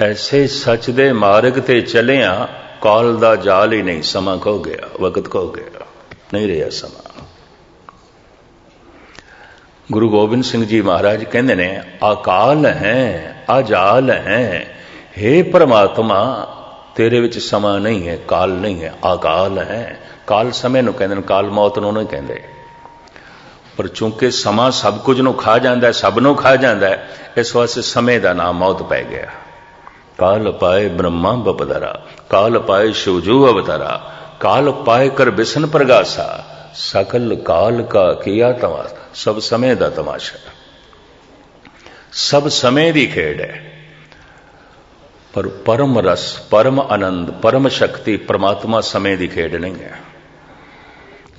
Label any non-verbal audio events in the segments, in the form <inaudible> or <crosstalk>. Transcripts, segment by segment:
ਐਸੇ ਸੱਚ ਦੇ ਮਾਰਗ ਤੇ ਚੱਲਿਆ, ਕਾਲ ਦਾ ਜਾਲ ਹੀ ਨਹੀਂ, ਸਮਾਂ ਖੋ ਗਿਆ, ਵਕਤ ਖੋ ਗਿਆ, ਨਹੀਂ ਰਿਹਾ ਸਮਾਂ। ਗੁਰੂ ਗੋਬਿੰਦ ਸਿੰਘ ਜੀ ਮਹਾਰਾਜ ਕਹਿੰਦੇ ਨੇ ਅਕਾਲ ਹੈ ਅਜਾਲ ਹੈ हे ਪ੍ਰਮਾਤਮਾ, ਤੇਰੇ ਵਿੱਚ ਸਮਾਂ ਨਹੀਂ ਹੈ, ਕਾਲ ਨਹੀਂ ਹੈ ਅਕਾਲ ਹੈ। ਕਾਲ ਸਮੇਂ ਨੂੰ ਕਹਿੰਦੇ ਨੇ, ਕਾਲ ਮੌਤ ਨੂੰ ਨਹੀਂ ਕਹਿੰਦੇ। ਪਰ ਚੂੰਕਿ ਸਮਾਂ ਸਭ ਕੁਝ ਨੂੰ ਖਾ ਜਾਂਦਾ ਹੈ, ਸਭ ਨੂੰ ਖਾ ਜਾਂਦਾ ਹੈ, ਇਸ ਵਾਸਤੇ ਸਮੇਂ ਦਾ ਨਾਮ ਮੌਤ ਪੈ ਗਿਆ। ਕਾਲ ਪਾਏ ਬ੍ਰਹਮਾ ਬਪਦਰਾ ਕਾਲ ਪਾਏ ਸ਼ਿਵਜੂ ਅਵਤਾਰਾ ਕਾਲ ਪਾਏ ਕਰ ਬਿਸ਼ਨ ਪ੍ਰਗਾਸਾ ਸਕਲ ਕਾਲ ਕਾ ਕੀਆ ਤਮਾਸ਼ਾ ਸਭ ਸਮੇਂ ਦਾ ਤਮਾਸ਼ਾ ਸਭ ਸਮੇਂ ਦੀ ਖੇਡ ਹੈ ਪਰ ਪਰਮ ਰਸ ਪਰਮ ਆਨੰਦ ਪਰਮ ਸ਼ਕਤੀ ਪ੍ਰਮਾਤਮਾ ਸਮੇਂ ਦੀ ਖੇਡ ਨਹੀਂ ਹੈ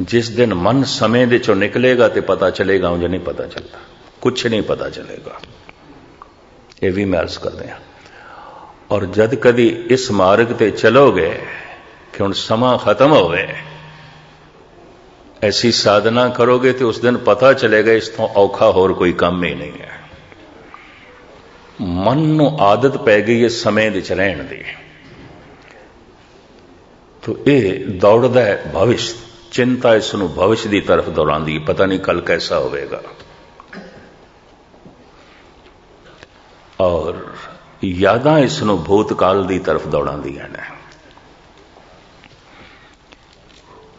ਜਿਸ ਦਿਨ ਮਨ ਸਮੇਂ ਦੇ ਚੋਂ ਨਿਕਲੇਗਾ ਤੇ ਪਤਾ ਚਲੇਗਾ ਉਂਝ ਨਹੀਂ ਪਤਾ ਚੱਲਦਾ ਕੁਝ ਨਹੀਂ ਪਤਾ ਚਲੇਗਾ ਇਹ ਵੀ ਮੈਂ ਅਰਜ਼ ਕਰਦੇ ਹਾਂ ਔਰ ਜਦ ਕਦੀ ਇਸ ਮਾਰਗ ਤੇ ਚਲੋਗੇ ਕਿ ਹੁਣ ਸਮਾਂ ਖਤਮ ਹੋਵੇ, ਐਸੀ ਸਾਧਨਾ ਕਰੋਗੇ ਤੇ ਉਸ ਦਿਨ ਪਤਾ ਚਲੇਗਾ ਇਸ ਤੋਂ ਔਖਾ ਹੋਰ ਕੋਈ ਕੰਮ ਹੀ ਨਹੀਂ ਹੈ। ਮਨ ਨੂੰ ਆਦਤ ਪੈ ਗਈ ਹੈ ਸਮੇਂ ਵਿੱਚ ਰਹਿਣ ਦੀ। ਤੋ ਇਹ ਦੌੜਦਾ ਹੈ ਭਵਿਸ਼, ਚਿੰਤਾ ਇਸ ਨੂੰ ਭਵਿਸ਼ ਦੀ ਤਰਫ ਦੌੜਾਉਂਦੀ ਪਤਾ ਨਹੀਂ ਕੱਲ ਕੈਸਾ ਹੋਵੇਗਾ। ਔਰ ਯਾਦਾਂ ਇਸ ਨੂੰ ਭੂਤਕਾਲ ਦੀ ਤਰਫ ਦੌੜਾਉਂਦੀਆਂ ਨੇ।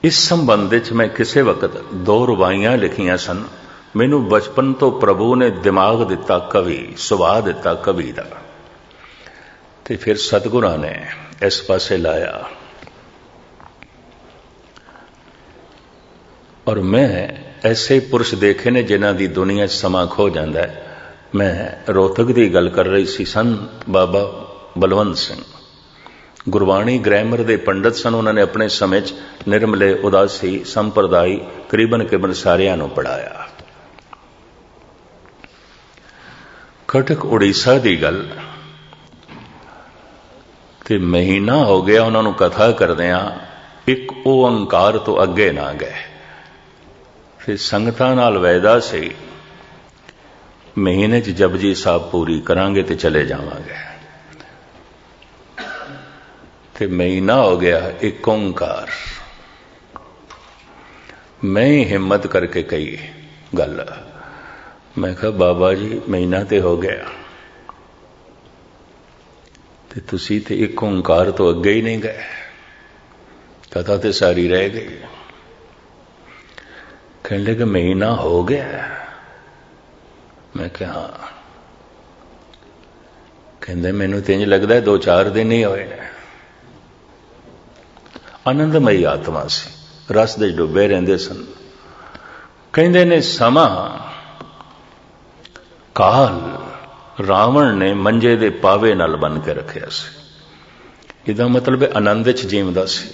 ਇਸ ਸੰਬੰਧ ਵਿੱਚ ਮੈਂ ਕਿਸੇ ਵਕਤ ਦੋ ਰਵਾਈਆਂ ਲਿਖੀਆਂ ਸਨ। ਮੈਨੂੰ ਬਚਪਨ ਤੋਂ ਪ੍ਰਭੂ ਨੇ ਦਿਮਾਗ ਦਿੱਤਾ ਕਵੀ, ਸੁਭਾਅ ਦਿੱਤਾ ਕਵੀ ਦਾ। ਤੇ ਫਿਰ ਸਤਿਗੁਰਾਂ ਨੇ ਇਸ ਪਾਸੇ ਲਾਇਆ। ਔਰ ਮੈਂ ਐਸੇ ਪੁਰਸ਼ ਦੇਖੇ ਨੇ ਜਿਨ੍ਹਾਂ ਦੀ ਦੁਨੀਆ 'ਚ ਸਮਾਂ ਖੋ ਜਾਂਦਾ ਹੈ। ਮੈਂ ਰੋਤਕ ਦੀ ਗੱਲ ਕਰ ਰਹੀ ਸੀ ਸਨ ਬਾਬਾ ਬਲਵੰਤ ਸਿੰਘ। ਗੁਰਬਾਣੀ ਗ੍ਰਾਮਰ ਦੇ ਪੰਡਤ ਸਨ, ਉਹਨਾਂ ਨੇ ਆਪਣੇ ਸਮੇਂ 'ਚ ਨਿਰਮਲੇ, ਉਦਾਸੀ, ਸੰਪਰਦਾਈ ਕਰੀਬਨ ਕਰੀਬਨ ਸਾਰਿਆਂ ਨੂੰ ਪੜਾਇਆ ਕਟਕ, ਉੜੀਸਾ ਦੀ ਗੱਲ। ਤੇ ਮਹੀਨਾ ਹੋ ਗਿਆ ਉਹਨਾਂ ਨੂੰ ਕਥਾ ਕਰਦਿਆਂ, ਇੱਕ ਓੰਕਾਰ ਤੋਂ ਅੱਗੇ ਨਾ ਗਏ। ਫਿਰ ਸੰਗਤਾਂ ਨਾਲ ਵੈਦਾ ਸੀ ਮਹੀਨੇ 'ਚ ਜਪਜੀ ਸਾਹਿਬ ਪੂਰੀ ਕਰਾਂਗੇ ਤੇ ਚਲੇ ਜਾਵਾਂਗੇ। ਤੇ ਮਹੀਨਾ ਹੋ ਗਿਆ ਇੱਕ ਓੰਕਾਰ। ਮੈਂ ਹਿੰਮਤ ਕਰਕੇ ਕਹੀ ਗੱਲ। ਮੈਂ ਕਿਹਾ, ਬਾਬਾ ਜੀ, ਮਹੀਨਾ ਤੇ ਹੋ ਗਿਆ। ਤੇ ਤੁਸੀਂ ਤੇ ਇੱਕ ਓੰਕਾਰ ਤੋਂ ਅੱਗੇ ਹੀ ਨਹੀਂ ਗਏ। ਕਥਾ ਤੇ ਸਾਰੀ ਰਹਿ ਗਈ। ਕਹਿੰਦੇ ਕਿ ਮਹੀਨਾ ਹੋ ਗਿਆ। ਮੈਂ ਕਿਹਾ ਕਹਿੰਦੇ, ਮੈਨੂੰ ਤੇ ਇੰਜ ਲੱਗਦਾ ਦੋ ਚਾਰ ਦਿਨ ਹੀ ਹੋਏ ਨੇ। ਆਨੰਦਮਈ ਆਤਮਾ ਸੀ। ਰਸ ਦੇ ਡੁੱਬੇ ਰਹਿੰਦੇ ਸਨ। ਕਹਿੰਦੇ ਨੇ, ਸਮਾਂ। ਕਾਲ ਰਾਵਣ ਨੇ ਮੰਜੇ ਦੇ ਪਾਵੇ ਨਾਲ ਬੰਨ ਕੇ ਰੱਖਿਆ ਸੀ। ਇਹਦਾ ਮਤਲਬ ਹੈ ਆਨੰਦ ਚ ਜੀਵਦਾ ਸੀ।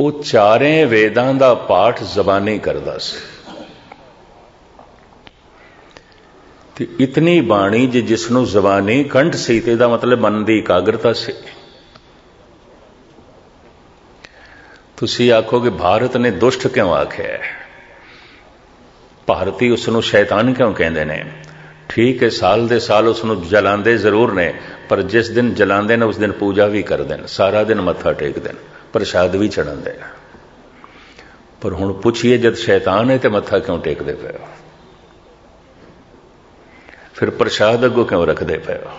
ਉਹ ਚਾਰੇ ਵੇਦਾਂ ਦਾ ਪਾਠ ਜ਼ਬਾਨੀ ਕਰਦਾ ਸੀ। ਤੇ ਇਤਨੀ ਬਾਣੀ ਜੇ ਜਿਸ ਨੂੰ ਜ਼ਬਾਨੀ ਕੰਠ ਸੀ ਤੇ ਇਹਦਾ ਮਤਲਬ ਮਨ ਦੀ ਇਕਾਗਰਤਾ ਸੀ। ਤੁਸੀਂ ਆਖੋਗੇ, ਭਾਰਤ ਨੇ ਦੁਸ਼ਟ ਕਿਉਂ ਆਖਿਆ ਭਾਰਤੀ ਉਸ ਨੂੰ ਸ਼ੈਤਾਨ ਕਿਉਂ ਕਹਿੰਦੇ ਨੇ? ਠੀਕ ਹੈ, ਸਾਲ ਦੇ ਸਾਲ ਉਸ ਨੂੰ ਜਲਾਉਂਦੇ ਜ਼ਰੂਰ ਨੇ, ਪਰ ਜਿਸ ਦਿਨ ਜਲਾਉਂਦੇ ਨੇ, ਉਸ ਦਿਨ ਪੂਜਾ ਵੀ ਕਰਦੇ ਨੇ, ਸਾਰਾ ਦਿਨ ਮੱਥਾ ਟੇਕਦੇ ਨੇ, ਪ੍ਰਸ਼ਾਦ ਵੀ ਚੜਾਉਂਦੇ ਨੇ। ਪਰ ਹੁਣ ਪੁੱਛੀਏ, ਜਦ ਸ਼ੈਤਾਨ ਹੈ ਤੇ ਮੱਥਾ ਕਿਉਂ ਟੇਕਦੇ ਪਏ ਹੋ? ਫਿਰ ਪ੍ਰਸ਼ਾਦ ਅੱਗੋਂ ਕਿਉਂ ਰੱਖਦੇ ਪਏ ਹੋ?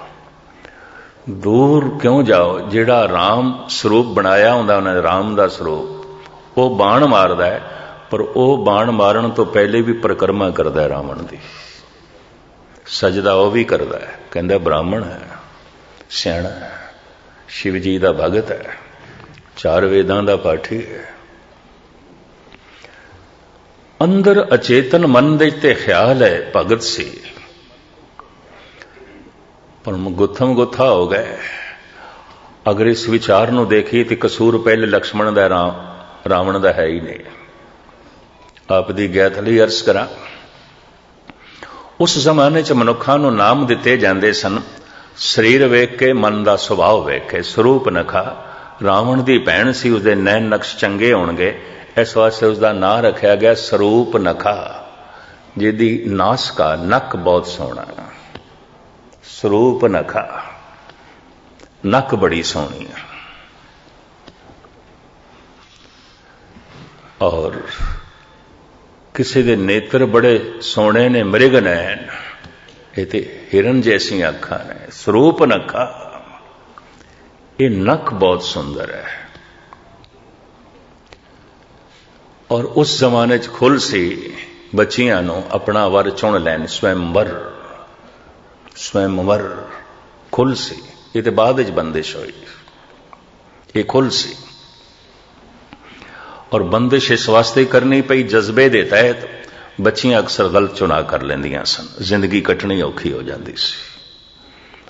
ਦੂਰ ਕਿਉਂ ਜਾਓ? ਜਿਹੜਾ RAM ਸਰੂਪ ਬਣਾਇਆ ਹੁੰਦਾ ਉਹਨਾਂ ਨੇ RAM ਦਾ ਸਰੂਪ। ਉਹ ਬਾਣ ਮਾਰਦਾ ਹੈ, ਪਰ ਉਹ ਬਾਣ ਮਾਰਨ ਤੋਂ ਪਹਿਲੇ ਵੀ ਪ੍ਰਕਰਮਾ ਕਰਦਾ ਹੈ ਰਾਵਣ ਦੀ। ਸਜਦਾ ਉਹ ਵੀ ਕਰਦਾ ਹੈ। ਕਹਿੰਦਾ ਬ੍ਰਾਹਮਣ ਹੈ, ਸਿਆਣਾ ਹੈ ਸ਼ਿਵ ਜੀ ਦਾ ਭਗਤ ਹੈ, ਚਾਰ ਵੇਦਾਂ ਦਾ ਪਾਠੀ ਹੈ। ਅੰਦਰ ਅਚੇਤਨ ਮਨ ਦੇ ਤੇ ਖਿਆਲ ਹੈ ਭਗਤ ਸੀ। ਪਰਮ ਗੁੱਥਮ ਗੁੱਥਾ ਹੋ ਗਏ। ਅਗਰ ਇਸ ਵਿਚਾਰ ਨੂੰ ਦੇਖੀ ਤੇ ਕਸੂਰ ਪਹਿਲੇ ਲਕਸ਼ਮਣ ਦਾ, ਰਾਮ, ਰਾਵਣ ਦਾ ਹੈ ਹੀ ਨਹੀਂ। ਆਪ ਦੀ ਗੈਥ ਲਈ ਅਰਸ ਕਰਾਂ, ਉਸ ਜ਼ਮਾਨੇ 'ਚ ਮਨੁੱਖਾਂ ਨੂੰ ਨਾਮ ਦਿੱਤੇ ਜਾਂਦੇ ਸਨ, ਸਰੀਰ ਵੇਖ ਕੇ, ਮਨ ਦਾ ਸੁਭਾਅ ਵੇਖ ਕੇ, ਸਰੂਪ ਨਖਾ। ਰਾਵਣ ਦੀ ਭੈਣ ਸੀ, ਉਸਦੇ ਨੈਣ ਨਕਸ਼ ਚੰਗੇ ਹੋਣਗੇ। ਇਸ ਵਾਸਤੇ ਉਸਦਾ ਨਾਂ ਰੱਖਿਆ ਗਿਆ ਸਰੂਪ ਨਖਾ, ਜਿਹਦੀ ਨਾਸਕਾ ਨੱਕ ਬਹੁਤ ਸੋਹਣਾ ਸਰੂਪ ਨਖਾ। ਨੱਕ ਬੜੀ ਸੋਹਣੀ ਹੈ ਔਰ ਕਿਸੇ ਦੇ ਨੇਤਰ ਬੜੇ ਸੋਹਣੇ ਨੇ, ਮ੍ਰਿਗ ਨੈਣ। ਇਹ ਤੇ ਹਿਰਨ ਜੈਸੀਆਂ ਅੱਖਾਂ ਨੇ। ਸਰੂਪ ਨਖਾ। ਇਹ ਨੱਕ ਬਹੁਤ ਸੁੰਦਰ ਹੈ। ਔਰ ਉਸ ਜ਼ਮਾਨੇ 'ਚ ਖੁੱਲ ਸੀ, ਬੱਚੀਆਂ ਨੂੰ ਆਪਣਾ ਵਰ ਚੁਣ ਲੈਣ ਸਵੈਮਵਰ ਸਵੈਮਵਰ ਖੁੱਲ ਸੀ। ਇਹ ਤੇ ਬਾਅਦ ਵਿੱਚ ਬੰਦਿਸ਼ ਹੋਈ। ਇਹ ਖੁੱਲ ਸੀ। ਔਰ ਬੰਦਿਸ਼ ਇਸ ਵਾਸਤੇ ਕਰਨੀ ਪਈ ਜਜ਼ਬੇ ਦੇ ਤਹਿਤ ਬੱਚੀਆਂ ਅਕਸਰ ਗਲਤ ਚੁਣਾ ਕਰ ਲੈਂਦੀਆਂ ਸਨ। ਜ਼ਿੰਦਗੀ ਕੱਟਣੀ ਔਖੀ ਹੋ ਜਾਂਦੀ ਸੀ।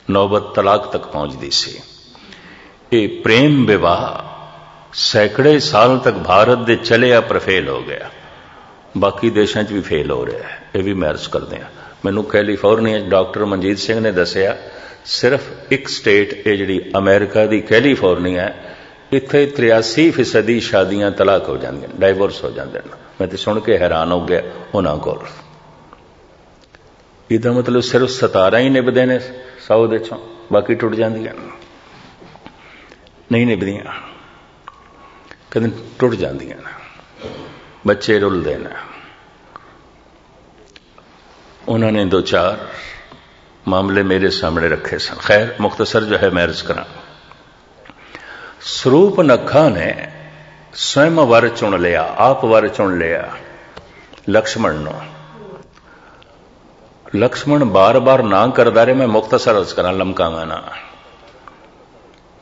ਨੌਬਤ ਤਲਾਕ ਤੱਕ ਪਹੁੰਚਦੀ ਸੀ। ਇਹ ਪ੍ਰੇਮ ਵਿਵਾਹ ਸੈਂਕੜੇ ਸਾਲ ਤੱਕ ਭਾਰਤ ਦੇ ਚਲਿਆ ਪਰ ਫੇਲ ਹੋ ਗਿਆ। ਬਾਕੀ ਦੇਸ਼ਾਂ 'ਚ ਵੀ ਫੇਲ ਹੋ ਰਿਹਾ ਹੈ। ਇਹ ਵੀ ਮੈਰਿਜ ਕਰਦੇ ਹਾਂ। ਆ ਮੈਨੂੰ ਕੈਲੀਫੋਰਨੀਆ ਡਾਕਟਰ ਮਨਜੀਤ ਸਿੰਘ ਨੇ ਦੱਸਿਆ, ਸਿਰਫ ਇੱਕ ਸਟੇਟ ਇਹ ਜਿਹੜੀ ਅਮਰੀਕਾ ਦੀ ਕੈਲੀਫੋਰਨੀਆ ਹੈ, ਇੱਥੇ 83% ਦੀ ਸ਼ਾਦੀਆਂ ਤਲਾਕ ਹੋ ਜਾਂਦੀਆਂ ਡਾਈਵੋਰਸ ਹੋ ਜਾਂਦੇ ਨੇ। ਮੈਂ ਤੇ ਸੁਣ ਕੇ ਹੈਰਾਨ ਹੋ ਗਿਆ ਉਹਨਾਂ ਕੋਲ। ਇਹਦਾ ਮਤਲਬ ਸਿਰਫ 17 ਹੀ ਨਿਭਦੇ ਨੇ 100 ਦੇ ਚੋਂ, ਬਾਕੀ ਟੁੱਟ ਜਾਂਦੀਆਂ। ਨਹੀਂ ਨਿਭਦੀਆਂ। ਕਦੇ ਟੁੱਟ ਜਾਂਦੀਆਂ ਨੇ। ਬੱਚੇ ਰੁੱਲਦੇ ਨੇ। ਉਹਨਾਂ ਨੇ ਦੋ ਚਾਰ ਮਾਮਲੇ ਮੇਰੇ ਸਾਹਮਣੇ ਰੱਖੇ ਸਨ। ਖੈਰ, ਮੁਖਤਸਰ ਜੋ ਹੈ, ਮੈਂ ਮੈਰਿਜ ਕਰਾਂ। ਸਰੂਪ ਨਖਾ ਨੇ ਸਵੈਮ ਵਰ ਚੁਣ ਲਿਆ, ਆਪ ਵਰ ਚੁਣ ਲਿਆ, ਲਕਸ਼ਮਣ ਨੂੰ। ਲਕਸ਼ਮਣ ਬਾਰ-ਬਾਰ ਨਾ ਕਰਦਾ ਰਿਹਾ, ਮੈਂ ਮੁਖਤਸਰ ਅਰਜ਼ ਕਰਾਂ, ਲਮਕਾਵਾਂ ਨਾ।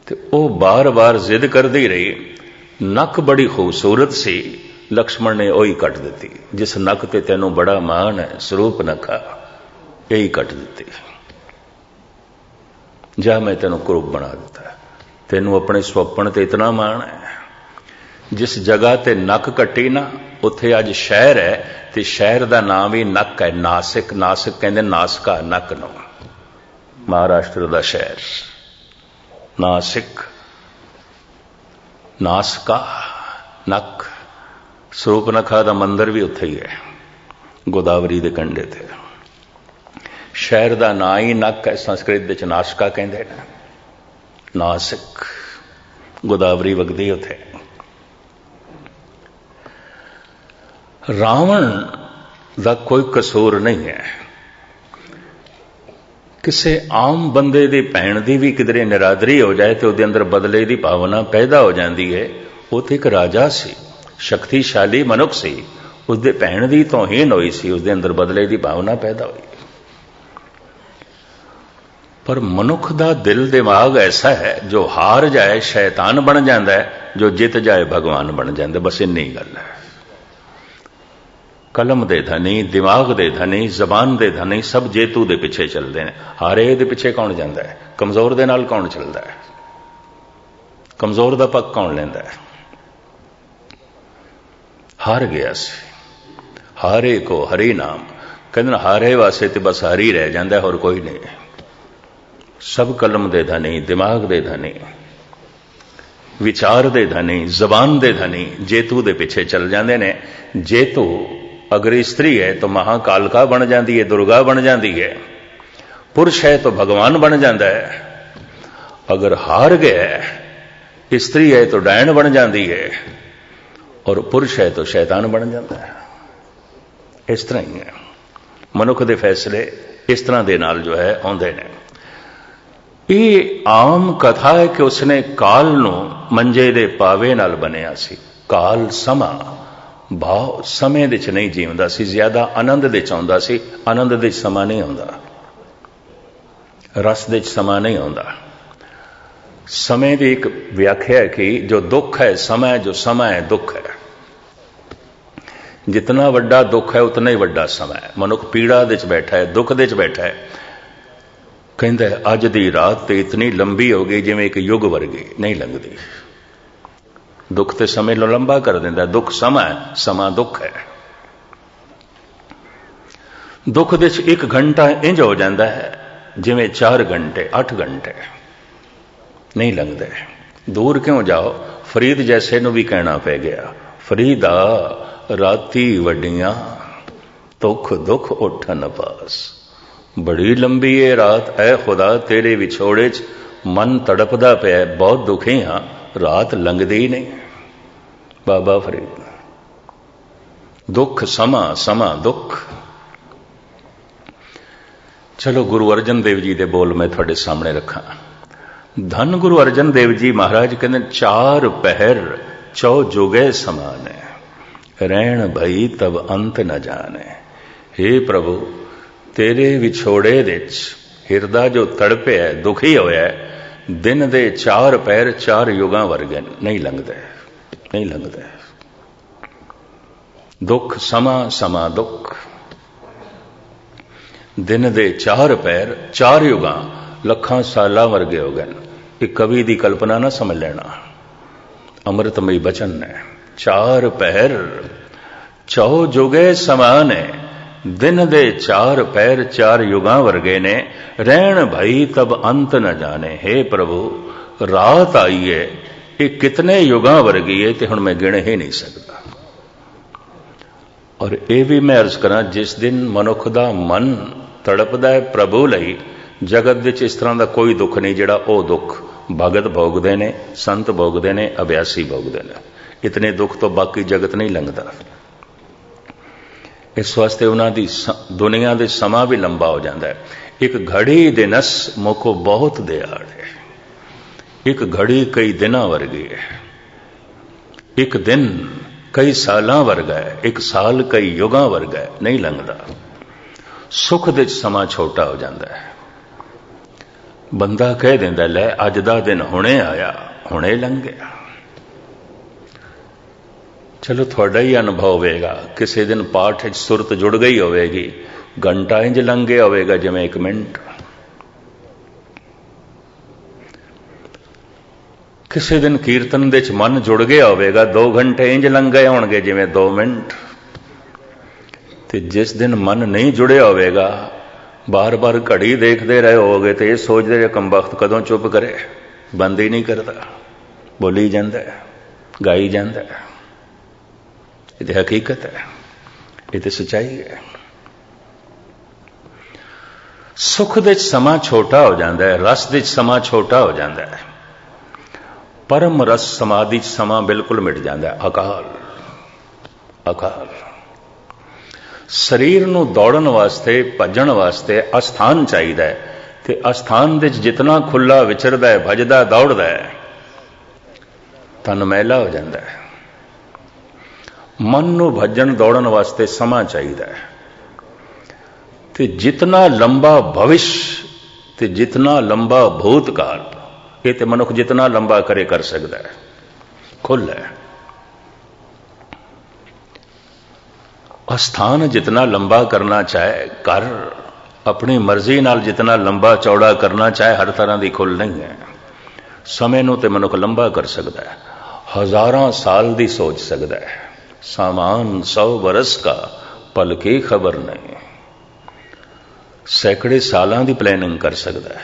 ਤੇ ਉਹ ਬਾਰ-ਬਾਰ ਜ਼ਿੱਦ ਕਰਦੀ ਰਹੀ। ਨੱਕ ਬੜੀ ਖੂਬਸੂਰਤ ਸੀ। ਲਕਸ਼ਮਣ ਨੇ ਉਹੀ ਕੱਟ ਦਿੱਤੀ। ਜਿਸ ਨੱਕ ਤੇ ਤੈਨੂੰ ਬੜਾ ਮਾਣ ਹੈ, ਸਰੂਪ ਨਖਾ ਇਹੀ ਕੱਟ ਦਿੱਤੀ। ਜਾ ਮੈਂ ਤੈਨੂੰ ਕਰੂਪ ਬਣਾ ਦਿੱਤਾ। ਤੈਨੂੰ ਆਪਣੇ ਸੁਪਨ ਤੇ ਇਤਨਾ ਮਾਣ ਹੈ। ਜਿਸ ਜਗ੍ਹਾ ਤੇ ਨੱਕ ਕੱਟੀ ਨਾ, ਉੱਥੇ ਅੱਜ ਸ਼ਹਿਰ ਹੈ, ਤੇ ਸ਼ਹਿਰ ਦਾ ਨਾਮ ਵੀ ਨੱਕ ਹੈ, ਨਾਸਿਕ। ਨਾਸਿਕ ਕਹਿੰਦੇ ਨਾਸਕਾ, ਨੱਕ ਨੂੰ। ਮਹਾਰਾਸ਼ਟਰ ਦਾ ਸ਼ਹਿਰ। ਨਾਸਿਕ। ਨਾਸਕਾ, ਨੱਕ। ਸਰੂਪਨਖਾ ਦਾ ਮੰਦਿਰ ਵੀ ਉੱਥੇ ਹੀ ਹੈ, ਗੋਦਾਵਰੀ ਦੇ ਕੰਢੇ ਤੇ। ਸ਼ਹਿਰ ਦਾ ਨਾਂ ਹੀ ਨੱਕ ਹੈ, ਸੰਸਕ੍ਰਿਤ ਵਿੱਚ ਨਾਸਕਾ ਕਹਿੰਦੇ ਨੇ। ਨਾਸਿਕ, ਗੋਦਾਵਰੀ ਵਗਦੀ ਉੱਥੇ। ਰਾਵਣ ਦਾ ਕੋਈ ਕਸੂਰ ਨਹੀਂ ਹੈ। ਕਿਸੇ ਆਮ ਬੰਦੇ ਦੀ ਭੈਣ ਦੀ ਵੀ ਕਿਧਰੇ ਨਿਰਾਦਰੀ ਹੋ ਜਾਏ ਤੇ ਉਹਦੇ ਅੰਦਰ ਬਦਲੇ ਦੀ ਭਾਵਨਾ ਪੈਦਾ ਹੋ ਜਾਂਦੀ ਹੈ, ਉਹ ਤੇ ਇੱਕ ਰਾਜਾ ਸੀ। ਸ਼ਕਤੀਸ਼ਾਲੀ ਮਨੁੱਖ ਸੀ, ਉਸਦੇ ਭੈਣ ਦੀ ਤੋਹੀਨ ਹੋਈ ਸੀ, ਉਸਦੇ ਅੰਦਰ ਬਦਲੇ ਦੀ ਭਾਵਨਾ ਪੈਦਾ ਹੋਈ। ਪਰ ਮਨੁੱਖ ਦਾ ਦਿਲ ਦਿਮਾਗ ਐਸਾ ਹੈ, ਜੋ ਹਾਰ ਜਾਏ ਸ਼ੈਤਾਨ ਬਣ ਜਾਂਦਾ ਹੈ, ਜੋ ਜਿੱਤ ਜਾਏ ਭਗਵਾਨ ਬਣ ਜਾਂਦਾ ਬਸ ਇੰਨੀ ਗੱਲ ਹੈ। ਕਲਮ ਦੇ ਧਨੀ, ਦਿਮਾਗ ਦੇ ਧਨੀ, ਜ਼ਬਾਨ ਦੇ ਧਨੀ ਸਭ ਜੇਤੂ ਦੇ ਪਿੱਛੇ ਚੱਲਦੇ ਨੇ। ਹਾਰੇ ਦੇ ਪਿੱਛੇ ਕੌਣ ਜਾਂਦਾ ਹੈ? ਕਮਜ਼ੋਰ ਦੇ ਨਾਲ ਕੌਣ ਚੱਲਦਾ ਹੈ? ਕਮਜ਼ੋਰ ਦਾ ਪੱਕ ਕੌਣ ਲੈਂਦਾ ਹੈ? ਹਾਰ ਗਿਆ ਸੀ ਹਾਰੇ ਕੋ ਹਰੀ ਨਾਮ ਕਹਿੰਦੇ ਹਾਰੇ ਵਾਸਤੇ ਤੇ ਬਸ ਹਰੀ ਰਹਿ ਜਾਂਦਾ ਹੋਰ ਕੋਈ ਨਹੀਂ ਸਭ ਕਲਮ ਦੇ ਧਨੀ ਦਿਮਾਗ ਦੇ ਧਨੀ ਵਿਚਾਰ ਦੇ ਧਨੀ ਜ਼ਬਾਨ ਦੇ ਧਨੀ ਜੇਤੂ ਦੇ ਪਿੱਛੇ ਚੱਲ ਜਾਂਦੇ ਨੇ ਜੇਤੂ अगर स्त्री है तो महाकालका बन जाती है दुर्गा बन जाती है पुरुष है तो भगवान बन जाता है अगर हार गया स्त्री है तो डायन बन जाती है ਔਰ ਪੁਰਸ਼ ਹੈ ਤਾਂ ਸ਼ੈਤਾਨ ਬਣ ਜਾਂਦਾ ਹੈ। ਇਸ ਤਰ੍ਹਾਂ ਹੀ ਹੈ। ਮਨੁੱਖ ਦੇ ਫੈਸਲੇ ਇਸ ਤਰ੍ਹਾਂ ਦੇ ਨਾਲ ਜੋ ਹੈ ਆਉਂਦੇ ਨੇ। ਇਹ ਆਮ ਕਥਾ ਹੈ ਕਿ ਉਸਨੇ ਕਾਲ ਨੂੰ ਮੰਜੇ ਦੇ ਪਾਵੇ ਨਾਲ ਬਣਿਆ ਸੀ। ਕਾਲ ਸਮਾ। ਭਾਵ ਸਮੇਂ ਦੇ ਚ ਨਹੀਂ ਜੀਉਂਦਾ ਸੀ, ਜ਼ਿਆਦਾ ਆਨੰਦ ਦੇ ਚ ਆਉਂਦਾ ਸੀ। ਆਨੰਦ ਦੇ ਚ ਸਮਾ ਨਹੀਂ ਆਉਂਦਾ। ਰਸ ਦੇ ਚ ਸਮਾਂ ਨਹੀਂ ਆਉਂਦਾ। ਸਮੇਂ ਦੀ ਇੱਕ ਵਿਆਖਿਆ ਹੈ ਕਿ ਜੋ ਦੁੱਖ ਹੈ, ਸਮਾਂ ਜੋ ਸਮਾਂ ਹੈ, ਦੁੱਖ ਹੈ। ਜਿਤਨਾ ਵੱਡਾ ਦੁੱਖ ਹੈ, ਉਤਨਾ ਹੀ ਵੱਡਾ ਸਮਾਂ ਹੈ। ਮਨੁੱਖ ਪੀੜਾ ਦੇ ਚ ਬੈਠਾ ਹੈ, ਦੁੱਖ ਦੇ ਵਿੱਚ ਬੈਠਾ ਹੈ। ਕਹਿੰਦਾ ਅੱਜ ਦੀ ਰਾਤ ਤੇ ਇਤਨੀ ਲੰਬੀ ਹੋ ਗਈ ਜਿਵੇਂ ਇੱਕ ਯੁੱਗ ਵਰਗੀ, ਨਹੀਂ ਲੰਘਦੀ। ਦੁੱਖ ਤੇ ਸਮੇਂ ਨੂੰ ਲੰਬਾ ਕਰ ਦਿੰਦਾ ਦੁੱਖ ਸਮਾਂ ਸਮਾਂ ਦੁੱਖ ਹੈ। ਦੁੱਖ ਦੇ ਵਿੱਚ 1 ਘੰਟਾ ਇੰਜ ਹੋ ਜਾਂਦਾ ਹੈ, ਜਿਵੇਂ 4 ਘੰਟੇ 8 ਘੰਟੇ। ਨਹੀਂ ਲੰਘਦੇ ਦੂਰ ਕਿਉਂ ਜਾਓ? ਫਰੀਦ ਜੈਸੇ ਨੂੰ ਵੀ ਕਹਿਣਾ ਪੈ ਗਿਆ। ਫਰੀਦਾ, ਰਾਤੀ ਵੱਡੀਆਂ, ਦੁੱਖ ਦੁੱਖ ਉਠਨ ਪਾਸ। ਬੜੀ ਲੰਬੀ ਏ ਰਾਤ, ਐ ਖੁਦਾ ਤੇਰੇ ਵਿਛੋੜੇ ਚ ਮਨ ਤੜਪਦਾ ਪਿਆ ਬਹੁਤ ਦੁਖੀ ਹਾਂ। ਰਾਤ ਲੰਘਦੀ ਹੀ ਨਹੀਂ। ਬਾਬਾ ਫਰੀਦ, ਦੁੱਖ ਸਮਾ ਸਮਾ ਦੁੱਖ। ਚਲੋ ਗੁਰੂ ਅਰਜਨ ਦੇਵ ਜੀ ਦੇ ਬੋਲ ਮੈਂ ਤੁਹਾਡੇ ਸਾਹਮਣੇ ਰੱਖਾਂ। ਧੰਨ ਗੁਰੂ ਅਰਜਨ ਦੇਵ ਜੀ ਮਹਾਰਾਜ ਕਹਿੰਦੇ ਚਾਰ ਪਹਿਰ ਚੌ ਜੁਗੇ ਸਮਾਨੇ। ਰਹਿਣ ਭਈ ਤਬ ਅੰਤ ਨ ਜਾਣੇ। हे ਪ੍ਰਭੂ, ਤੇਰੇ ਵਿਛੋੜੇ ਵਿੱਚ ਹਿਰਦਾ ਜੋ ਤੜਪਿਆ ਦੁਖੀ ਹੋਇਆ ਦਿਨ ਦੇ ਚਾਰ ਪੈਰ ਚਾਰ ਯੁਗਾਂ ਵਰਗੇ ਨਹੀਂ ਲੰਘਦੇ ਨਹੀਂ ਲੰਘਦੇ। ਦੁੱਖ ਸਮਾ ਸਮਾ ਦੁੱਖ। ਦਿਨ ਦੇ ਚਾਰ ਪੈਰ ਚਾਰ ਯੁਗਾਂ, ਲੱਖਾਂ ਸਾਲਾਂ ਵਰਗੇ ਹੋ ਗਏ ਇਹ ਕਵੀ ਦੀ ਕਲਪਨਾ ਨਾ ਸਮਝ ਲੈਣਾ ਅੰਮ੍ਰਿਤਮਈ ਬਚਨ ਨੇ ਚਾਰ ਪੈਰ ਚੌ ਜੁਗੇ ਸਮਾਨ ਹੈ ਦਿਨ ਦੇ ਚਾਰ ਪੈਰ ਚਾਰ ਯੁਗਾਂ ਵਰਗੇ ਨੇ ਰਹਿਣ ਭਾਈ ਤਬ ਅੰਤ ਨ ਜਾਣੇ हे ਪ੍ਰਭੂ ਰਾਤ ਆਈ ਹੈ ਇਹ ਕਿਤਨੇ ਯੁਗਾਂ ਵਰਗੀ ਹੈ ਤੇ ਹੁਣ ਮੈਂ ਗਿਣ ਹੀ ਨਹੀਂ ਸਕਦਾ ਔਰ ਇਹ ਵੀ ਮੈਂ ਅਰਜ਼ ਕਰਾਂ ਜਿਸ ਦਿਨ ਮਨੁੱਖ ਦਾ ਮਨ ਤੜਪਦਾ ਹੈ ਪ੍ਰਭੂ ਲਈ ਜਗਤ ਵਿੱਚ ਇਸ ਤਰ੍ਹਾਂ ਦਾ ਕੋਈ ਦੁੱਖ ਨਹੀਂ ਜਿਹੜਾ ਉਹ ਦੁੱਖ ਭਗਤ ਭੋਗਦੇ ਨੇ, ਸੰਤ ਭੋਗਦੇ ਨੇ, ਅਭਿਆਸੀ ਭੋਗਦੇ ਨੇ। ਇਤਨੇ ਦੁੱਖ ਤੋਂ ਬਾਕੀ ਜਗਤ ਨਹੀਂ ਲੰਘਦਾ। ਇਸ ਵਾਸਤੇ ਉਹਨਾਂ ਦੀ ਦੁਨੀਆ ਦੇ ਸਮਾਂ ਵੀ ਲੰਬਾ ਹੋ ਜਾਂਦਾ ਹੈ। ਇੱਕ ਘੜੀ ਦੇ ਨਸ ਮੁਕੋ ਬਹੁਤ ਦਿਆੜ ਹੈ। ਇੱਕ ਘੜੀ ਕਈ ਦਿਨਾਂ ਵਰਗੀ ਹੈ। ਇੱਕ ਦਿਨ ਕਈ ਸਾਲਾਂ ਵਰਗਾ ਹੈ। ਇੱਕ ਸਾਲ ਕਈ ਯੁਗਾਂ ਵਰਗਾ ਹੈ। ਨਹੀਂ ਲੰਘਦਾ। ਸੁਖ ਦੇ ਸਮਾਂ ਛੋਟਾ ਹੋ ਜਾਂਦਾ ਹੈ। ਬੰਦਾ ਕਹਿ ਦਿੰਦਾ, ਲੈ ਅੱਜ ਦਾ ਦਿਨ ਹੁਣੇ ਆਇਆ, ਹੁਣੇ ਲੰਘ ਗਿਆ। ਚਲੋ ਤੁਹਾਡਾ ਹੀ ਅਨੁਭਵ ਹੋਵੇਗਾ, ਕਿਸੇ ਦਿਨ ਪਾਠ ਵਿੱਚ ਸੁਰਤ ਜੁੜ ਗਈ ਹੋਵੇਗੀ, ਘੰਟਾ ਇੰਜ ਲੰਘ ਗਿਆ ਹੋਵੇਗਾ ਜਿਵੇਂ 1 ਮਿੰਟ। ਕਿਸੇ ਦਿਨ ਕੀਰਤਨ ਦੇ ਵਿੱਚ ਮਨ ਜੁੜ ਗਿਆ ਹੋਵੇਗਾ 2 ਘੰਟੇ ਇੰਜ ਲੰਘ ਗਏ ਹੋਣਗੇ ਜਿਵੇਂ 2 ਮਿੰਟ। ਤੇ ਜਿਸ ਦਿਨ ਮਨ ਨਹੀਂ ਜੁੜਿਆ ਹੋਵੇਗਾ ਬਾਰ-ਬਾਰ ਘੜੀ ਦੇਖਦੇ ਰਹੇ ਹੋਗੇ ਤੇ ਇਹ ਸੋਚਦੇ ਰਹੇ ਕੰਬਖਤ ਕਦੋਂ ਚੁੱਪ ਕਰੇ। ਬੰਦ ਹੀ ਨਹੀਂ ਕਰਦਾ। ਬੋਲੀ ਜਾਂਦਾ ਗਾਈ ਜਾਂਦਾ ਇਹ ਤੇ ਹਕੀਕਤ ਹੈ। ਇਹ ਤੇ ਸਚਾਈ ਹੈ। ਸੁਖ ਦੇ ਸਮਾਂ ਛੋਟਾ ਹੋ ਜਾਂਦਾ ਹੈ, ਰਸ ਦੇ ਸਮਾਂ ਛੋਟਾ ਹੋ ਜਾਂਦਾ ਹੈ। ਪਰਮ ਰਸ ਸਮਾਧੀ ਸਮਾਂ ਬਿਲਕੁਲ ਮਿਟ ਜਾਂਦਾ ਹੈ। ਅਕਾਲ। ਅਕਾਲ। ਸਰੀਰ ਨੂੰ ਦੌੜਨ ਵਾਸਤੇ, ਭੱਜਣ ਵਾਸਤੇ ਅਸਥਾਨ ਚਾਹੀਦਾ ਹੈ ਤੇ ਅਸਥਾਨ ਵਿੱਚ ਜਿਤਨਾ ਖੁੱਲਾ ਵਿਚਰਦਾ ਹੈ, ਭਜਦਾ, ਦੌੜਦਾ ਹੈ, ਤਨ ਮੈਲਾ ਹੋ ਜਾਂਦਾ ਹੈ। ਮਨ ਨੂੰ ਭੱਜਣ, ਦੌੜਨ ਵਾਸਤੇ ਸਮਾਂ ਚਾਹੀਦਾ ਹੈ। ਤੇ ਜਿਤਨਾ ਲੰਬਾ ਭਵਿਸ਼ ਤੇ ਜਿਤਨਾ ਲੰਬਾ ਭੂਤਕਾਲ, ਇਹ ਤੇ ਮਨੁੱਖ ਜਿਤਨਾ ਲੰਬਾ ਕਰੇ ਕਰ ਸਕਦਾ ਹੈ। ਖੁੱਲ ਹੈ। ਅਸਥਾਨ ਜਿੰਨਾ ਲੰਬਾ ਕਰਨਾ ਚਾਹੇ ਕਰ ਆਪਣੀ ਮਰਜ਼ੀ ਨਾਲ ਜਿੰਨਾ ਲੰਬਾ ਚੌੜਾ ਕਰਨਾ ਚਾਹੇ, ਹਰ ਤਰ੍ਹਾਂ ਦੀ ਖੁੱਲ ਨਹੀਂ ਹੈ। ਸਮੇਂ ਨੂੰ ਤੇ ਮਨੁੱਖ ਲੰਬਾ ਕਰ ਸਕਦਾ ਹੈ। ਹਜ਼ਾਰਾਂ ਸਾਲ ਦੀ ਸੋਚ ਸਕਦਾ ਹੈ। ਸਮਾਨ 100 ਬਰਸ ਦਾ ਪਲ ਕੀ ਖਬਰ ਨਹੀਂ। ਸੈਂਕੜੇ ਸਾਲਾਂ ਦੀ ਪਲੈਨਿੰਗ ਕਰ ਸਕਦਾ ਹੈ।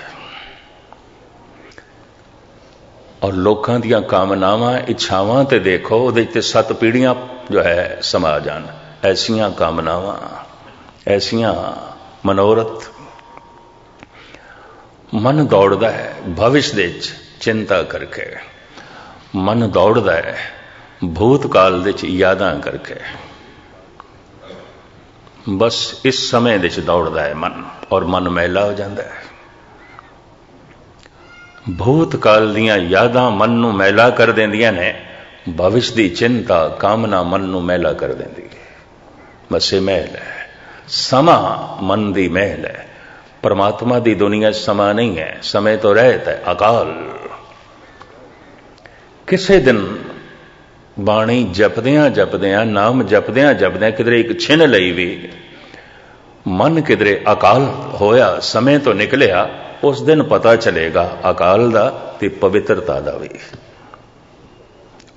ਔਰ ਲੋਕਾਂ ਦੀਆਂ ਕਾਮਨਾਵਾਂ, ਇੱਛਾਵਾਂ ਤੇ ਦੇਖੋ, ਉਹਦੇ ਤੇ ਸੱਤ ਪੀੜੀਆਂ ਜੋ ਹੈ, ਸਮਾ ਜਾਣ ਐਸੀਆਂ ਕਾਮਨਾਵਾਂ, ਐਸੀਆਂ ਮਨੋਰਥ। ਮਨ ਦੌੜਦਾ ਹੈ ਭਵਿਸ਼ ਦੇ ਵਿੱਚ, ਚਿੰਤਾ ਕਰਕੇ। ਮਨ ਦੌੜਦਾ ਹੈ ਭੂਤਕਾਲ ਦੇ ਵਿੱਚ ਯਾਦਾਂ ਕਰਕੇ। ਬਸ ਇਸ ਸਮੇਂ ਦੇ ਵਿੱਚ ਦੌੜਦਾ ਹੈ ਮਨ ਔਰ ਮਨ ਮੈਲਾ ਹੋ ਜਾਂਦਾ ਹੈ। ਭੂਤਕਾਲ ਦੀਆਂ ਯਾਦਾਂ ਮਨ ਨੂੰ ਮੈਲਾ ਕਰ ਦਿੰਦੀਆਂ ਨੇ, ਭਵਿਸ਼ ਦੀ ਚਿੰਤਾ, ਕਾਮਨਾ ਮਨ ਨੂੰ ਮੈਲਾ ਕਰ ਦਿੰਦੀ ਹੈ। ਬਸ ਇਹ ਮਹਿਲ ਹੈ, ਸਮਾਂ ਮਨ ਦੀ ਮਹਿਲ ਹੈ। ਪਰਮਾਤਮਾ ਦੀ ਦੁਨੀਆ ਸਮਾਂ ਨਹੀਂ ਹੈ, ਸਮੇਂ ਤੋਂ ਰਹਿਤ ਹੈ ਅਕਾਲ। ਕਿਸੇ ਦਿਨ ਬਾਣੀ ਜਪਦਿਆਂ ਜਪਦਿਆਂ, ਨਾਮ ਜਪਦਿਆਂ ਜਪਦਿਆਂ ਕਿਧਰੇ ਇੱਕ ਛਿਨ ਲਈ ਵੀ ਮਨ ਕਿਧਰੇ ਅਕਾਲ ਹੋਇਆ, ਸਮੇਂ ਤੋਂ ਨਿਕਲਿਆ, ਉਸ ਦਿਨ ਪਤਾ ਚਲੇਗਾ ਅਕਾਲ ਦਾ ਤੇ ਪਵਿੱਤਰਤਾ ਦਾ ਵੀ।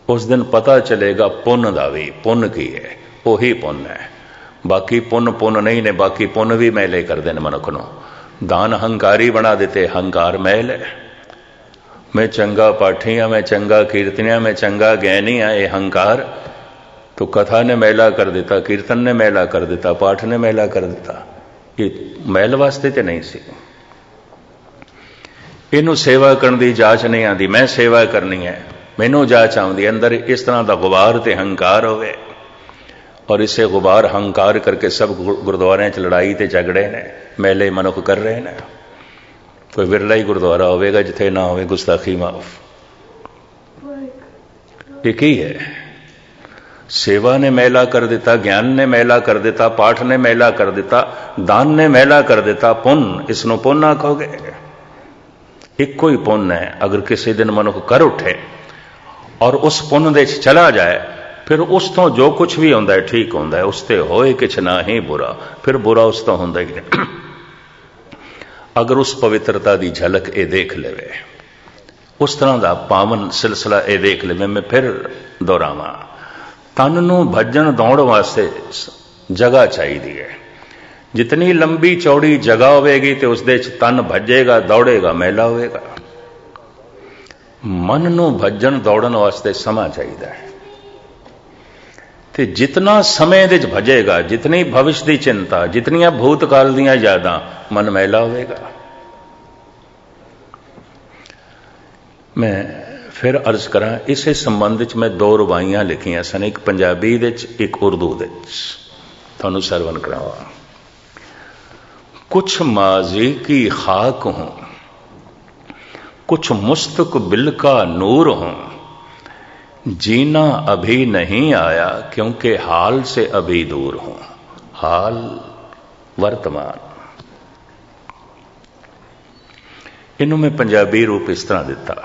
ਉਸ ਦਿਨ ਪਤਾ ਚਲੇਗਾ ਪੁੰਨ ਦਾ ਵੀ, ਪੁੰਨ ਕੀ ਹੈ, ਉਹੀ ਪੁੰਨ ਹੈ। ਬਾਕੀ ਪੁੰਨ ਪੁੰਨ ਨਹੀਂ ਨੇ ਬਾਕੀ ਪੁੰਨ ਵੀ ਮੈਲੇ ਕਰਦੇ ਨੇ ਮਨੁੱਖ ਨੂੰ ਦਾਨ ਹੰਕਾਰੀ ਬਣਾ ਦਿੱਤੇ ਹੰਕਾਰ ਮੈਲ ਹੈ ਮੈਂ ਚੰਗਾ ਪਾਠੀ ਆ ਮੈਂ ਚੰਗਾ ਕੀਰਤਨੀਆ ਮੈਂ ਚੰਗਾ ਗਿਆਨੀ ਆ ਇਹ ਹੰਕਾਰ तो कथा ने मैला कर ਦਿੱਤਾ ਕੀਰਤਨ ਨੇ ਮੈਲਾ ਕਰ ਦਿੱਤਾ ਪਾਠ ਨੇ ਮੈਲਾ ਕਰ ਦਿੱਤਾ ਇਹ ਮੈਲ ਵਾਸਤੇ ਤੇ ਨਹੀਂ ਸੀ ਇਹਨੂੰ ਸੇਵਾ ਕਰਨ ਦੀ ਜਾਚ ਨਹੀਂ ਆਉਂਦੀ ਮੈਂ ਸੇਵਾ ਕਰਨੀ ਹੈ ਮੈਨੂੰ ਜਾਚ ਆਉਂਦੀ ਹੈ। ਅੰਦਰ ਇਸ ਤਰ੍ਹਾਂ ਦਾ ਗੁਬਾਰ ਤੇ ਹੰਕਾਰ ਹੋਵੇ ਔਰ ਇਸੇ ਗੁਬਾਰ ਹੰਕਾਰ ਕਰਕੇ ਸਭ ਗੁਰ- ਗੁਰਦੁਆਰਿਆਂ 'ਚ ਲੜਾਈ ਤੇ ਝਗੜੇ ਨੇ ਮੈਲੇ ਮਨੁੱਖ ਕਰ ਰਹੇ ਨੇ ਕੋਈ ਵਿਰਲਾ ਹੀ ਗੁਰਦੁਆਰਾ ਹੋਵੇਗਾ ਜਿੱਥੇ ਨਾ ਹੋਵੇ ਗੁਸਤਾਖੀ ਮਾਫ ਇਹ ਕੀ ਹੈ ਸੇਵਾ ਨੇ ਮੈਲਾ ਕਰ ਦਿੱਤਾ ਗਿਆਨ ਨੇ ਮੈਲਾ ਕਰ ਦਿੱਤਾ ਪਾਠ ਨੇ ਮੈਲਾ ਕਰ ਦਿੱਤਾ ਦਾਨ ਨੇ ਮੈਲਾ ਕਰ ਦਿੱਤਾ ਪੁੰਨ ਇਸ ਨੂੰ ਪੁੰਨ ਆਖੋਗੇ ਇੱਕੋ ਹੀ ਪੁੰਨ ਹੈ ਅਗਰ ਕਿਸੇ ਦਿਨ ਮਨੁੱਖ ਕਰ ਉੱਠੇ ਔਰ ਉਸ ਪੁੰਨ ਦੇ ਵਿੱਚ ਚਲਾ ਜਾਏ ਫਿਰ ਉਸ ਤੋਂ ਜੋ ਕੁਝ ਵੀ ਆਉਂਦਾ ਹੈ, ਠੀਕ ਹੁੰਦਾ ਹੈ। ਉਸ ਤੇ ਹੋਏ ਕਿਛ ਨਾ ਹੀ ਬੁਰਾ, ਫਿਰ ਬੁਰਾ ਉਸ ਤੋਂ ਹੁੰਦਾ ਹੀ ਨਹੀਂ <clears throat> ਅਗਰ ਉਸ ਪਵਿੱਤਰਤਾ ਦੀ ਝਲਕ ਇਹ ਦੇਖ ਲਵੇ, ਉਸ ਤਰ੍ਹਾਂ ਦਾ ਪਾਵਨ ਸਿਲਸਿਲਾ ਇਹ ਦੇਖ ਲਵੇ, ਮੈਂ ਫਿਰ ਦੁਹਰਾਵਾਂ। ਤਨ ਨੂੰ ਭੱਜਣ ਦੌੜ ਵਾਸਤੇ ਜਗ੍ਹਾ ਚਾਹੀਦੀ ਹੈ। ਜਿਤਨੀ ਲੰਬੀ ਚੌੜੀ ਜਗ੍ਹਾ ਹੋਵੇਗੀ ਤੇ ਉਸ ਦੇ ਵਿੱਚ ਤਨ ਭੱਜੇਗਾ, ਦੌੜੇਗਾ, ਮੈਲਾ ਹੋਵੇਗਾ। ਮਨ ਨੂੰ ਭੱਜਣ ਦੌੜਨ ਵਾਸਤੇ ਸਮਾਂ ਚਾਹੀਦਾ ਹੈ। ਤੇ ਜਿਤਨਾ ਸਮੇਂ ਦੇ ਚ ਭਜੇਗਾ, ਜਿਤਨੀ ਭਵਿਸ਼ ਦੀ ਚਿੰਤਾ ਜਿੱਤਣੀਆਂ ਭੂਤ ਕਾਲ ਦੀਆਂ ਯਾਦਾਂ, ਮਨ ਮੈਲਾ ਹੋਵੇਗਾ। ਮੈਂ ਫਿਰ ਅਰਜ਼ ਕਰਾਂ, ਇਸੇ ਸੰਬੰਧ ਵਿੱਚ ਮੈਂ ਦੋ ਰਵਾਈਆਂ ਲਿਖੀਆਂ ਸਨ, ਇੱਕ ਪੰਜਾਬੀ ਦੇ ਵਿੱਚ, ਇੱਕ ਉਰਦੂ ਦੇ ਵਿੱਚ। ਤੁਹਾਨੂੰ ਸਰਵਨ ਕਰਾਵਾਂ। ਕੁਛ ਮਾਜ਼ੀ ਕੀ ਖਾਕ ਹੂੰ, ਕੁਛ ਮੁਸਤਕ ਬਿਲਕਾ ਨੂਰ ਹੂੰ। जीना अभी नहीं आया क्योंकि हाल से अभी दूर हूं हाल वर्तमान ਇਹਨੂੰ ਮੈਂ ਪੰਜਾਬੀ ਰੂਪ ਇਸ ਤਰ੍ਹਾਂ ਦਿੱਤਾ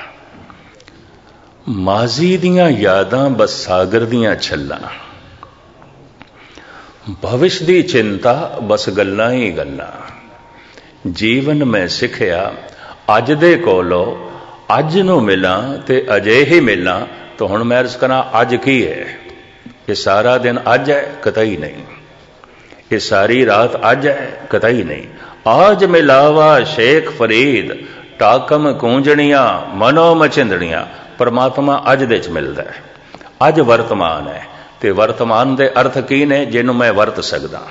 ਮਾਜ਼ੀ ਦੀਆਂ ਯਾਦਾਂ ਬਸ ਸਾਗਰ ਦੀਆਂ ਛੱਲਾਂ ਭਵਿਸ਼ ਦੀ ਚਿੰਤਾ ਬਸ ਗੱਲਾਂ ਹੀ ਗੱਲਾਂ ਜੀਵਨ ਮੈਂ ਸਿੱਖਿਆ ਅੱਜ ਦੇ ਕੋਲੋਂ ਅੱਜ ਨੂੰ ਮਿਲਾਂ ਤੇ ਅਜੇ ਹੀ ਮਿਲਾਂ ਤਾਂ ਹੁਣ ਮੈਂ ਅਰਜ਼ ਕਰਾਂ, ਅੱਜ ਕੀ ਹੈ? ਇਹ ਸਾਰਾ ਦਿਨ ਅੱਜ ਹੈ, ਕਤਈ ਨਹੀਂ। ਇਹ ਸਾਰੀ ਰਾਤ ਅੱਜ ਹੈ, ਕਤਈ ਨਹੀਂ। ਆਜ ਮਿਲਾਵਾ ਸ਼ੇਖ ਫਰੀਦ, ਟਾਕਮ ਕੂੰਜਣੀਆਂ, ਮਨੋ ਮਚਿੰਦਣੀਆਂ, ਪਰਮਾਤਮਾ ਅੱਜ ਦੇ ਚ ਮਿਲਦਾ ਹੈ। ਅੱਜ ਵਰਤਮਾਨ ਹੈ। ਤੇ ਵਰਤਮਾਨ ਦੇ ਅਰਥ ਕੀ ਨੇ? ਜਿਹਨੂੰ ਮੈਂ ਵਰਤ ਸਕਦਾ।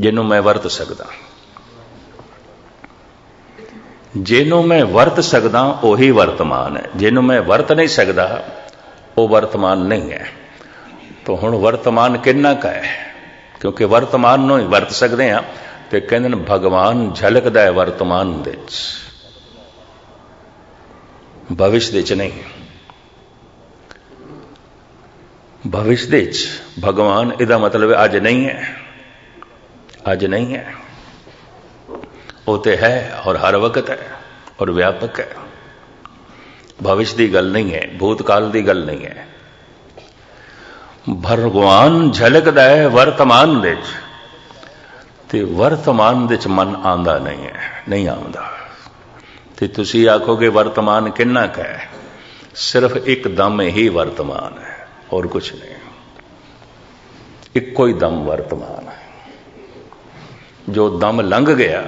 ਜਿਹਨੂੰ ਮੈਂ ਵਰਤ ਸਕਦਾ। ਜਿਹਨੂੰ ਮੈਂ ਵਰਤ ਸਕਦਾ, ਉਹੀ ਵਰਤਮਾਨ ਹੈ। ਜਿਹਨੂੰ ਮੈਂ ਵਰਤ ਨਹੀਂ ਸਕਦਾ, ਉਹ ਵਰਤਮਾਨ ਨਹੀਂ ਹੈ। ਤਾਂ ਹੁਣ ਵਰਤਮਾਨ ਕਿੰਨਾ ਕੁ ਹੈ? ਕਿਉਂਕਿ ਵਰਤਮਾਨ ਨੂੰ ਹੀ ਵਰਤ ਸਕਦੇ ਆ ਤੇ ਕਹਿੰਦੇ ਨੇ, ਭਗਵਾਨ ਝਲਕਦਾ ਹੈ ਵਰਤਮਾਨ ਦੇ ਵਿੱਚ। ਭਵਿਸ਼ ਦੇ ਵਿੱਚ ਨਹੀਂ। ਭਵਿਸ਼ ਦੇ ਵਿੱਚ ਭਗਵਾਨ, ਇਹਦਾ ਮਤਲਬ ਅੱਜ ਨਹੀਂ ਹੈ। ਅੱਜ ਨਹੀਂ ਹੈ। ਉਹ ਤੇ ਹੈ ਔਰ ਹਰ ਵਕਤ ਹੈ ਔਰ ਵਿਆਪਕ ਹੈ। ਭਵਿਸ਼ ਦੀ ਗੱਲ ਨਹੀਂ ਹੈ, ਭੂਤਕਾਲ ਦੀ ਗੱਲ ਨਹੀਂ ਹੈ। ਭਗਵਾਨ ਝਲਕਦਾ ਹੈ ਵਰਤਮਾਨ ਵਿੱਚ ਤੇ ਵਰਤਮਾਨ ਵਿੱਚ ਮਨ ਆਂਦਾ ਨਹੀਂ ਹੈ, ਨਹੀਂ ਆਉਂਦਾ। ਤੇ ਤੁਸੀਂ ਆਖੋਗੇ ਵਰਤਮਾਨ ਕਿੰਨਾ ਕੁ ਹੈ? ਸਿਰਫ ਇੱਕ ਦਮ ਹੀ ਵਰਤਮਾਨ ਹੈ ਔਰ ਕੁਝ ਨਹੀਂ। ਇੱਕੋ ਹੀ ਦਮ ਵਰਤਮਾਨ ਹੈ। ਜੋ ਦਮ ਲੰਘ ਗਿਆ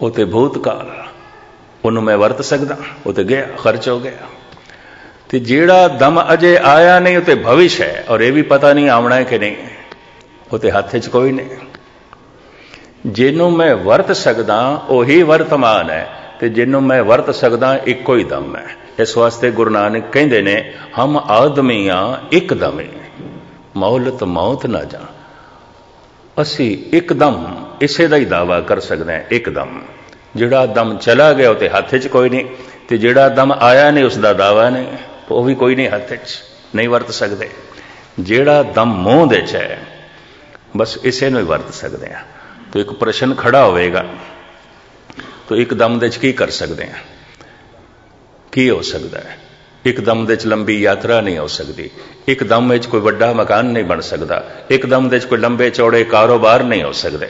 ਉਹ ਤੇ ਭੂਤਕਾਲ। ਉਹਨੂੰ ਮੈਂ ਵਰਤ ਸਕਦਾ ਉਹ ਤੇ ਗਿਆ, ਖਰਚ ਹੋ ਗਿਆ। ਤੇ ਜਿਹੜਾ ਦਮ ਅਜੇ ਆਇਆ ਨਹੀਂ ਉਹ ਤੇ ਭਵਿਸ਼ ਹੈ, ਔਰ ਇਹ ਵੀ ਪਤਾ ਨਹੀਂ ਆਉਣਾ ਹੈ ਕਿ ਨਹੀਂ। ਉਹ ਤੇ ਹੱਥ 'ਚ ਕੋਈ ਨਹੀਂ। ਜਿਹਨੂੰ ਮੈਂ ਵਰਤ ਸਕਦਾ, ਉਹੀ ਵਰਤਮਾਨ ਹੈ, ਤੇ ਜਿਹਨੂੰ ਮੈਂ ਵਰਤ ਸਕਦਾ, ਇੱਕੋ ਹੀ ਦਮ ਹੈ। ਇਸ ਵਾਸਤੇ ਗੁਰੂ ਨਾਨਕ ਕਹਿੰਦੇ ਨੇ, ਹਮ ਆਦਮੀਆਂ ਇੱਕ ਦਮੇ ਮੌਲਤ ਮੌਤ ਨਾ ਜਾ ਅਸੀਂ ਇੱਕਦਮ ਇਸੇ ਦਾ ਹੀ ਦਾਵਾ ਕਰ ਸਕਦਾ ਹਾਂ ਇੱਕਦਮ ਜਿਹੜਾ ਦਮ ਚਲਾ ਗਿਆ ਉਹ ਤੇ ਹੱਥ 'ਚ ਕੋਈ ਨਹੀਂ, ਤੇ ਜਿਹੜਾ ਦਮ ਆਇਆ ਨਹੀਂ, ਉਸ ਦਾ ਦਾਵਾ ਨਹੀਂ, ਉਹ ਵੀ ਕੋਈ ਨਹੀਂ ਹੱਥ 'ਚ ਨਹੀਂ ਵਰਤ ਸਕਦੇ। ਜਿਹੜਾ ਦਮ ਮੂੰਹ ਦੇ 'ਚ ਹੈ, ਬਸ ਇਸੇ ਨੂੰ ਹੀ ਵਰਤ ਸਕਦੇ ਹਾਂ। ਤਾਂ ਇੱਕ ਪ੍ਰਸ਼ਨ ਖੜਾ ਹੋਵੇਗਾ, ਤਾਂ ਇੱਕ ਦਮ ਦੇ 'ਚ ਕੀ ਕਰ ਸਕਦੇ ਹਾਂ? ਕੀ ਹੋ ਸਕਦਾ ਹੈ? ਇੱਕ ਦਮ ਦੇ 'ਚ ਲੰਬੀ ਯਾਤਰਾ ਨਹੀਂ ਹੋ ਸਕਦੀ। ਇੱਕ ਦਮ ਵਿੱਚ ਕੋਈ ਵੱਡਾ ਮਕਾਨ ਨਹੀਂ ਬਣ ਸਕਦਾ। ਇੱਕ ਦਮ ਦੇ 'ਚ ਕੋਈ ਲੰਬੇ ਚੌੜੇ ਕਾਰੋਬਾਰ ਨਹੀਂ ਹੋ ਸਕਦੇ।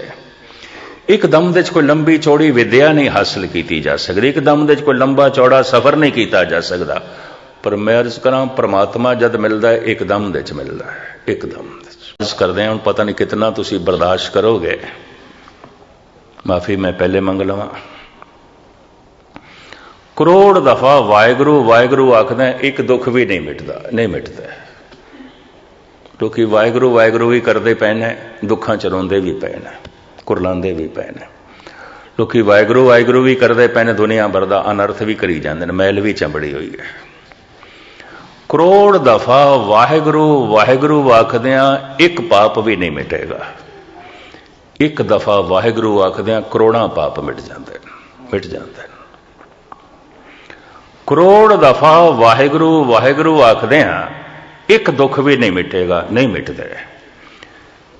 ਇੱਕ ਦਮ ਦੇ ਵਿੱਚ ਕੋਈ ਲੰਬੀ ਚੌੜੀ ਵਿਦਿਆ ਨਹੀਂ ਹਾਸਲ ਕੀਤੀ ਜਾ ਸਕਦੀ ਇੱਕ ਦਮ ਦੇ ਵਿੱਚ ਕੋਈ ਲੰਬਾ ਚੌੜਾ ਸਫ਼ਰ ਨਹੀਂ ਕੀਤਾ ਜਾ ਸਕਦਾ। ਪਰ ਮੈਂ ਅਰਜ਼ ਕਰਾਂ, ਪ੍ਰਮਾਤਮਾ ਜਦ ਮਿਲਦਾ ਹੈ ਇੱਕ ਦਮ ਦੇ ਵਿੱਚ ਮਿਲਦਾ ਹੈ ਇੱਕ ਦਮ ਦੇ 'ਚ ਅਰਜ਼ ਕਰਦੇ ਹਾਂ, ਹੁਣ ਪਤਾ ਨਹੀਂ ਕਿਤਨਾ ਤੁਸੀਂ ਬਰਦਾਸ਼ਤ ਕਰੋਗੇ। ਮਾਫੀ ਮੈਂ ਪਹਿਲੇ ਮੰਗ ਲਵਾਂ। ਕਰੋੜ ਦਫਾ ਵਾਹਿਗੁਰੂ ਵਾਹਿਗੁਰੂ ਆਖਦਾ ਇੱਕ ਦੁੱਖ ਵੀ ਨਹੀਂ ਮਿਟਦਾ ਨਹੀਂ ਮਿਟਦਾ। ਕਿਉਂਕਿ ਵਾਹਿਗੁਰੂ ਵਾਹਿਗੁਰੂ ਵੀ ਕਰਦੇ ਪਏ ਨੇ ਦੁੱਖਾਂ ਚ ਰੋਂਦੇ ਵੀ ਪਏ ਨੇ ਕੁਰਲਾਉਂਦੇ ਵੀ ਪਏ ਨੇ। ਲੋਕੀ ਵਾਹਿਗੁਰੂ ਵਾਹਿਗੁਰੂ ਵੀ ਕਰਦੇ ਪਏ ਨੇ, ਦੁਨੀਆ ਭਰ ਦਾ ਅਨਰਥ ਵੀ ਕਰੀ ਜਾਂਦੇ ਨੇ, ਮੈਲ ਵੀ ਚੰਬੜੀ ਹੋਈ ਹੈ। ਕਰੋੜ ਦਫਾ ਵਾਹਿਗੁਰੂ ਵਾਹਿਗੁਰੂ ਆਖਦਿਆਂ ਇੱਕ ਪਾਪ ਵੀ ਨਹੀਂ ਮਿਟੇਗਾ। ਇੱਕ ਦਫਾ ਵਾਹਿਗੁਰੂ ਆਖਦਿਆਂ ਕਰੋੜਾਂ ਪਾਪ ਮਿਟ ਜਾਂਦੇ ਨੇ, ਮਿਟ ਜਾਂਦੇ ਨੇ। ਕਰੋੜ ਦਫਾ ਵਾਹਿਗੁਰੂ ਵਾਹਿਗੁਰੂ ਆਖਦਿਆਂ ਇੱਕ ਦੁੱਖ ਵੀ ਨਹੀਂ ਮਿਟੇਗਾ, ਨਹੀਂ ਮਿਟਦੇ।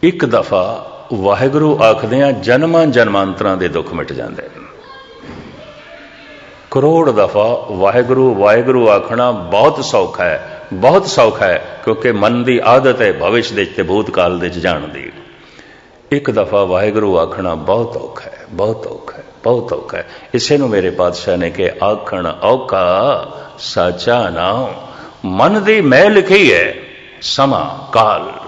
ਇੱਕ ਦਫਾ ਵਾਹਿਗੁਰੂ ਆਖਦਿਆਂ ਜਨਮਾਂ ਜਨਮਾਂਤਰਾਂ ਦੇ ਦੁੱਖ ਮਿਟ ਜਾਂਦੇ ਨੇ। ਕਰੋੜ ਦਫਾ ਵਾਹਿਗੁਰੂ ਵਾਹਿਗੁਰੂ ਆਖਣਾ ਬਹੁਤ ਸੌਖਾ ਹੈ, ਬਹੁਤ ਸੌਖਾ ਹੈ, ਕਿਉਂਕਿ ਮਨ ਦੀ ਆਦਤ ਹੈ ਭਵਿਸ਼ ਦੇ ਤੇ ਭੂਤਕਾਲ ਦੇ ਚ ਜਾਣ ਦੀ। ਇੱਕ ਦਫਾ ਵਾਹਿਗੁਰੂ ਆਖਣਾ ਬਹੁਤ ਔਖਾ ਹੈ, ਬਹੁਤ ਔਖਾ ਹੈ, ਬਹੁਤ ਔਖਾ ਹੈ। ਇਸੇ ਨੂੰ ਮੇਰੇ ਪਾਤਸ਼ਾਹ ਨੇ ਕਿ ਆਖਣ ਔਖਾ ਸਾਚਾ ਨਾਮ ਮਨ ਦੀ ਮੈਂ ਲਿਖੀ ਹੈ, ਸਮਾਂ ਕਾਲ।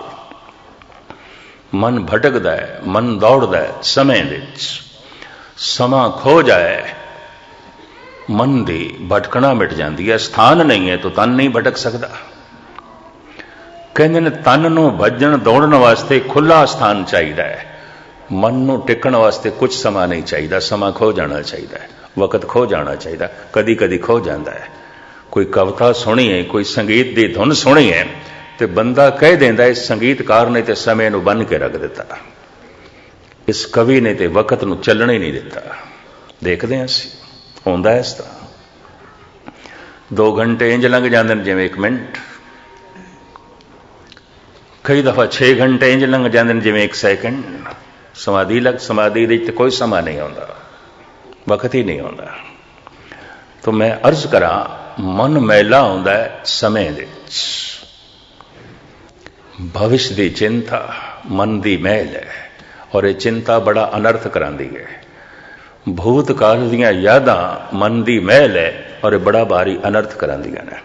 ਮਨ ਭਟਕਦਾ ਹੈ, ਮਨ ਦੌੜਦਾ ਹੈ ਸਮੇਂ ਵਿੱਚ। ਸਮਾਂ ਖੋ ਜਾਏ, ਮਨ ਦੀ ਭਟਕਣਾ ਮਿਟ ਜਾਂਦੀ ਹੈ, ਸਥਾਨ ਨਹੀਂ ਹੈ ਤਾਂ ਤਨ ਨਹੀਂ ਭਟਕ ਸਕਦਾ। ਕਹਿੰਦੇ ਨੇ ਤਨ ਨੂੰ ਭੱਜਣ ਦੌੜਨ ਵਾਸਤੇ ਖੁੱਲਾ ਸਥਾਨ ਚਾਹੀਦਾ ਹੈ। ਮਨ ਨੂੰ ਟਿਕਣ ਵਾਸਤੇ ਕੁਝ ਸਮਾਂ ਨਹੀਂ ਚਾਹੀਦਾ, ਸਮਾਂ ਖੋ ਜਾਣਾ ਚਾਹੀਦਾ ਹੈ, ਵਕਤ ਖੋ ਜਾਣਾ ਚਾਹੀਦਾ ਕਦੀ ਕਦੀ ਖੋ ਜਾਂਦਾ ਹੈ। ਕੋਈ ਕਵਿਤਾ ਸੁਣੀ ਹੈ, ਕੋਈ ਸੰਗੀਤ ਦੀ ਧੁਨ ਸੁਣੀ ਹੈ ਤੇ ਬੰਦਾ ਕਹਿ ਦਿੰਦਾ ਇਸ ਸੰਗੀਤਕਾਰ ਨੇ ਤੇ ਸਮੇਂ ਨੂੰ ਬੰਨ ਕੇ ਰੱਖ ਦਿੱਤਾ। ਇਸ ਕਵੀ ਨੇ ਤੇ ਵਕਤ ਨੂੰ ਚੱਲਣ ਹੀ ਨਹੀਂ ਦਿੱਤਾ। ਦੇਖਦੇ ਹਾਂ ਅਸੀਂ, ਹੁੰਦਾ ਇਸ ਤਰ੍ਹਾਂ। 2 ਘੰਟੇ ਇੰਜ ਲੰਘ ਜਾਂਦੇ ਨੇ, ਜਿਵੇਂ 1 ਮਿੰਟ। ਕਈ ਦਫਾ 6 ਘੰਟੇ ਇੰਜ ਲੰਘ ਜਾਂਦੇ ਨੇ, ਜਿਵੇਂ 1 ਸੈਕਿੰਡ। ਸਮਾਧੀ ਲੱਗ, ਸਮਾਧੀ ਦੇ ਵਿੱਚ ਕੋਈ ਸਮਾਂ ਨਹੀਂ ਆਉਂਦਾ। ਵਕਤ ਹੀ ਨਹੀਂ ਆਉਂਦਾ। ਤਾਂ ਮੈਂ ਅਰਜ਼ ਕਰਾਂ, ਮਨ ਮੈਲਾ ਹੁੰਦਾ ਸਮੇਂ ਦੇ ਵਿੱਚ। ਭਵਿਸ਼ ਦੀ ਚਿੰਤਾ ਮਨ ਦੀ ਮਹਿਲ ਹੈ ਔਰ ਇਹ ਚਿੰਤਾ ਬੜਾ ਅਨਰਥ ਕਰਾਂਦੀ ਹੈ ਭੂਤਕਾਲ ਦੀਆਂ ਯਾਦਾਂ ਮਨ ਦੀ ਮਹਿਲ ਹੈ ਔਰ ਇਹ ਬੜਾ ਭਾਰੀ ਅਨਰਥ ਕਰਾਂਦੀਆਂ ਨੇ